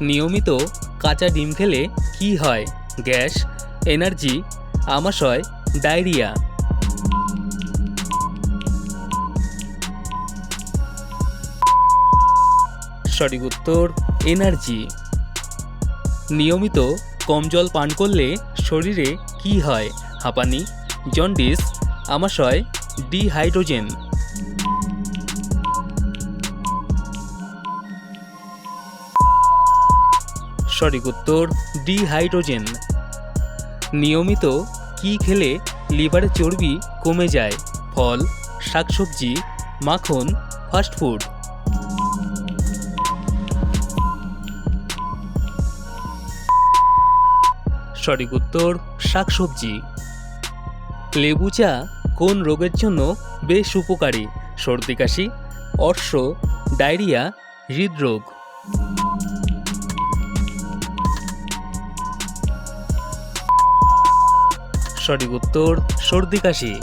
নিয়মিত কাঁচা ডিম খেলে কি হয়? গ্যাস, এনার্জি, আমাশয়, ডায়রিয়া। সঠিক উত্তর, এনার্জি। নিয়মিত কম জল পান করলে শরীরে কি হয়? হাঁপানি, জন্ডিস, আমাশয়, ডিহাইড্রোজেন। সঠিক উত্তর, ডিহাইড্রোজেন। নিয়মিত কি খেলে লিভারের চর্বি কমে যায়? ফল, শাকসবজি, মাখন ফাস্টফুড সঠিক উত্তর, শাকসবজি। লেবু চা কোন রোগের জন্য বেশ উপকারী? সর্দি, কাশি, অর্শ, ডায়রিয়া, হৃদরোগ। সঠিক উত্তর, সর্দি কাশি।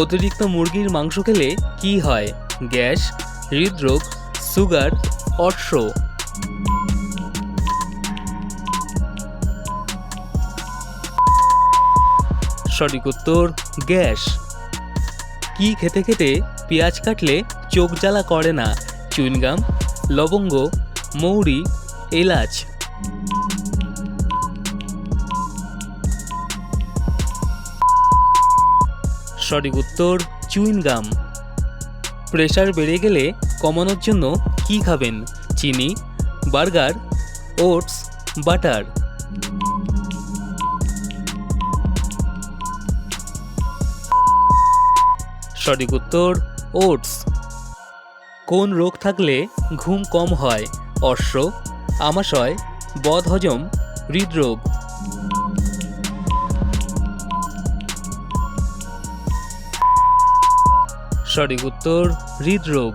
অতিরিক্ত মুরগির মাংস খেলে কি হয়? গ্যাস, হৃদরোগ, সুগার, অর্শ। সঠিক উত্তর, গ্যাস। কি খেতে খেতে পেঁয়াজ কাটলে চোখ জ্বালা করে না? চুইনগাম, লবঙ্গ, মৌরি, এলাচ। সঠিক উত্তর, চুইনগাম। প্রেশার বেড়ে গেলে কমানোর জন্য কি খাবেন? চিনি, বার্গার, ওটস, বাটার। সঠিক উত্তর, ওটস। কোন রোগ থাকলে ঘুম কম হয়? অশ্ব, আমাশয়, বদহজম, হৃদরোগ। সঠিক উত্তর, হৃদরোগ।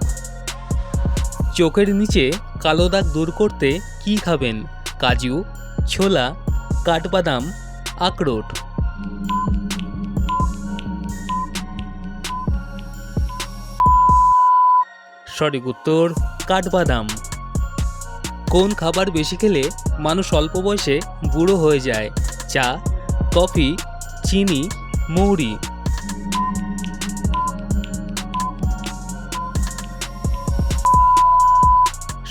চোখের নিচে কালো দাগ দূর করতে কি খাবেন? কাজু, ছোলা, কাঠবাদাম, আখরোট। সঠিক উত্তর, কাঠবাদাম। কোন খাবার বেশি খেলে মানুষ অল্প বয়সে বুড়ো হয়ে যায়? চা, কফি, চিনি, মৌরি।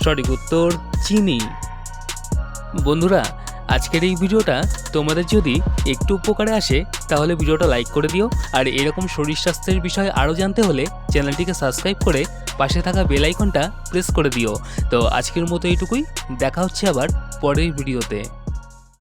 সঠিক উত্তর চিনি। বন্ধুরা, আজকের এই ভিডিওটা তোমাদের যদি একটু উপকারে আসে, তাহলে ভিডিওটা লাইক করে দিও। আর এরকম শরীর স্বাস্থ্যের বিষয়ে আরও জানতে হলে চ্যানেলটিকে সাবস্ক্রাইব করে পাশে থাকা বেল আইকনটা প্রেস করে দিও। তো আজকের মতো এইটুকুই। দেখা হচ্ছে আবার পরের ভিডিওতে।